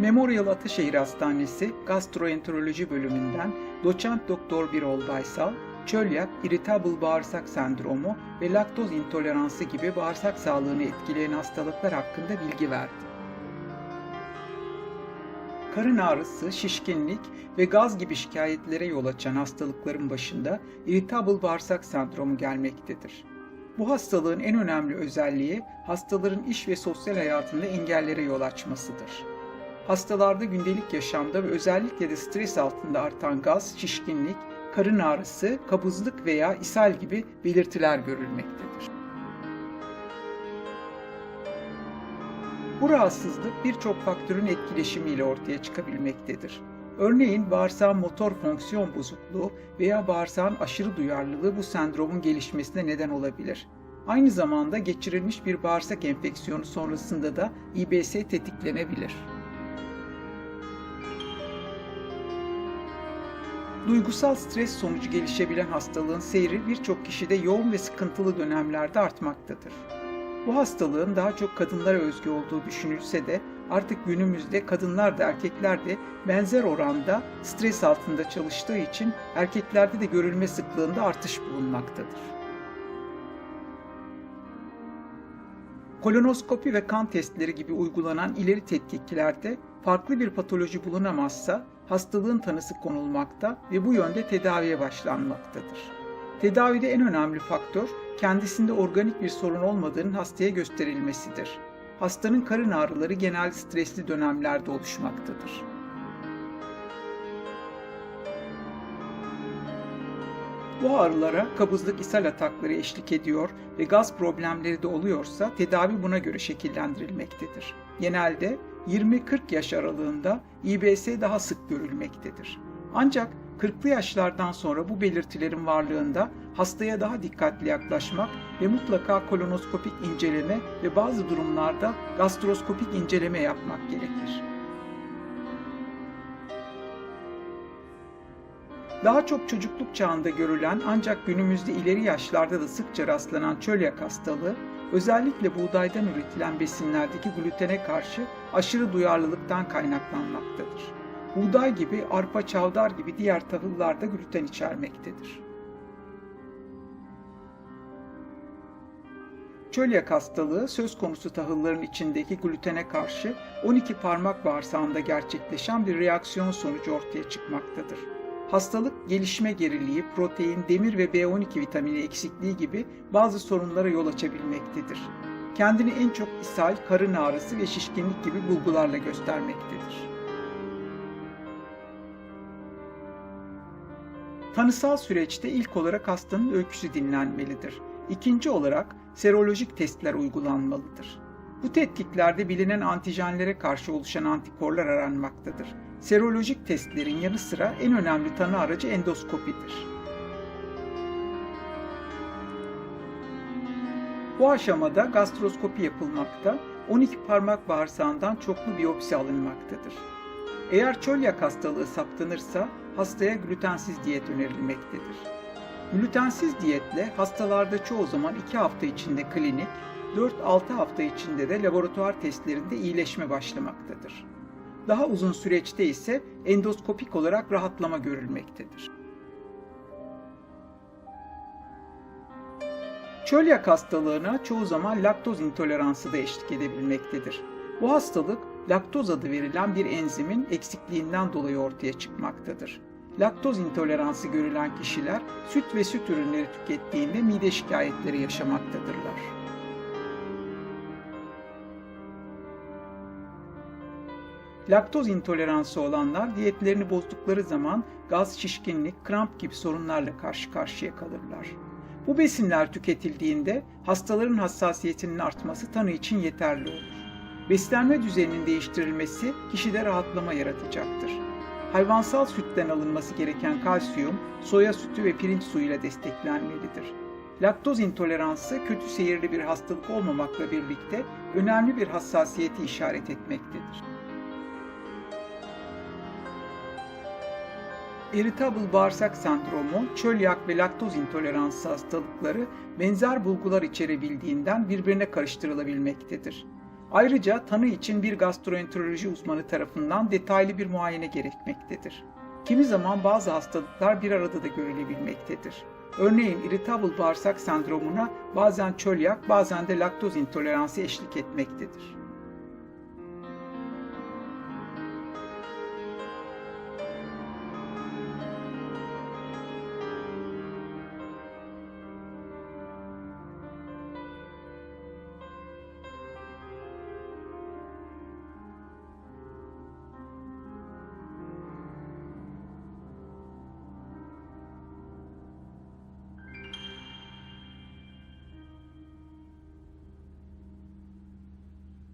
Memorial Ataşehir Hastanesi Gastroenteroloji bölümünden doçent doktor Birol Baysal, çölyak, irritable bağırsak sendromu ve laktoz intoleransı gibi bağırsak sağlığını etkileyen hastalıklar hakkında bilgi verdi. Karın ağrısı, şişkinlik ve gaz gibi şikayetlere yol açan hastalıkların başında irritable bağırsak sendromu gelmektedir. Bu hastalığın en önemli özelliği hastaların iş ve sosyal hayatında engellere yol açmasıdır. Hastalarda gündelik yaşamda ve özellikle de stres altında artan gaz, şişkinlik, karın ağrısı, kabızlık veya ishal gibi belirtiler görülmektedir. Bu rahatsızlık birçok faktörün etkileşimiyle ortaya çıkabilmektedir. Örneğin bağırsağın motor fonksiyon bozukluğu veya bağırsağın aşırı duyarlılığı bu sendromun gelişmesine neden olabilir. Aynı zamanda geçirilmiş bir bağırsak enfeksiyonu sonrasında da İBS tetiklenebilir. Duygusal stres sonucu gelişebilen hastalığın seyri birçok kişide yoğun ve sıkıntılı dönemlerde artmaktadır. Bu hastalığın daha çok kadınlara özgü olduğu düşünülse de artık günümüzde kadınlar da erkekler de benzer oranda stres altında çalıştığı için erkeklerde de görülme sıklığında artış bulunmaktadır. Kolonoskopi ve kan testleri gibi uygulanan ileri tetkiklerde farklı bir patoloji bulunamazsa hastalığın tanısı konulmakta ve bu yönde tedaviye başlanmaktadır. Tedavide en önemli faktör kendisinde organik bir sorun olmadığının hastaya gösterilmesidir. Hastanın karın ağrıları genel stresli dönemlerde oluşmaktadır. Bu ağrılara kabızlık ishal atakları eşlik ediyor ve gaz problemleri de oluyorsa tedavi buna göre şekillendirilmektedir. Genelde 20-40 yaş aralığında İBS daha sık görülmektedir. Ancak 40'lı yaşlardan sonra bu belirtilerin varlığında hastaya daha dikkatli yaklaşmak ve mutlaka kolonoskopik inceleme ve bazı durumlarda gastroskopik inceleme yapmak gerekir. Daha çok çocukluk çağında görülen ancak günümüzde ileri yaşlarda da sıkça rastlanan çölyak hastalığı, özellikle buğdaydan üretilen besinlerdeki glutene karşı aşırı duyarlılıktan kaynaklanmaktadır. Buğday gibi, arpa, çavdar gibi diğer tahıllar da gluten içermektedir. Çölyak hastalığı söz konusu tahılların içindeki glutene karşı 12 parmak bağırsağında gerçekleşen bir reaksiyon sonucu ortaya çıkmaktadır. Hastalık gelişme geriliği, protein, demir ve B12 vitamini eksikliği gibi bazı sorunlara yol açabilmektedir. Kendini en çok ishal, karın ağrısı ve şişkinlik gibi bulgularla göstermektedir. Tanısal süreçte ilk olarak hastanın öyküsü dinlenmelidir. İkinci olarak serolojik testler uygulanmalıdır. Bu tetkiklerde bilinen antijenlere karşı oluşan antikorlar aranmaktadır. Serolojik testlerin yanı sıra en önemli tanı aracı endoskopidir. Bu aşamada gastroskopi yapılmakta, 12 parmak bağırsağından çoklu biyopsi alınmaktadır. Eğer çölyak hastalığı saptanırsa hastaya glutensiz diyet önerilmektedir. Glutensiz diyetle hastalarda çoğu zaman 2 hafta içinde klinik, 4-6 hafta içinde de laboratuvar testlerinde iyileşme başlamaktadır. Daha uzun süreçte ise endoskopik olarak rahatlama görülmektedir. Çölyak hastalığına çoğu zaman laktoz intoleransı da eşlik edebilmektedir. Bu hastalık laktoz adı verilen bir enzimin eksikliğinden dolayı ortaya çıkmaktadır. Laktoz intoleransı görülen kişiler süt ve süt ürünleri tükettiğinde mide şikayetleri yaşamaktadırlar. Laktoz intoleransı olanlar diyetlerini bozdukları zaman gaz, şişkinlik, kramp gibi sorunlarla karşı karşıya kalırlar. Bu besinler tüketildiğinde hastaların hassasiyetinin artması tanı için yeterli olur. Beslenme düzeninin değiştirilmesi kişide rahatlama yaratacaktır. Hayvansal sütten alınması gereken kalsiyum, soya sütü ve pirinç suyuyla desteklenmelidir. Laktoz intoleransı kötü seyirli bir hastalık olmamakla birlikte önemli bir hassasiyeti işaret etmektedir. Irritable bağırsak sendromu, çölyak ve laktoz intoleransı hastalıkları benzer bulgular içerebildiğinden birbirine karıştırılabilmektedir. Ayrıca tanı için bir gastroenteroloji uzmanı tarafından detaylı bir muayene gerekmektedir. Kimi zaman bazı hastalıklar bir arada da görülebilmektedir. Örneğin irritable bağırsak sendromuna bazen çölyak, bazen de laktoz intoleransı eşlik etmektedir.